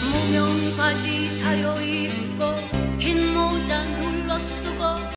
무명까지 다려 입고 흰 모자 눌러 쓰고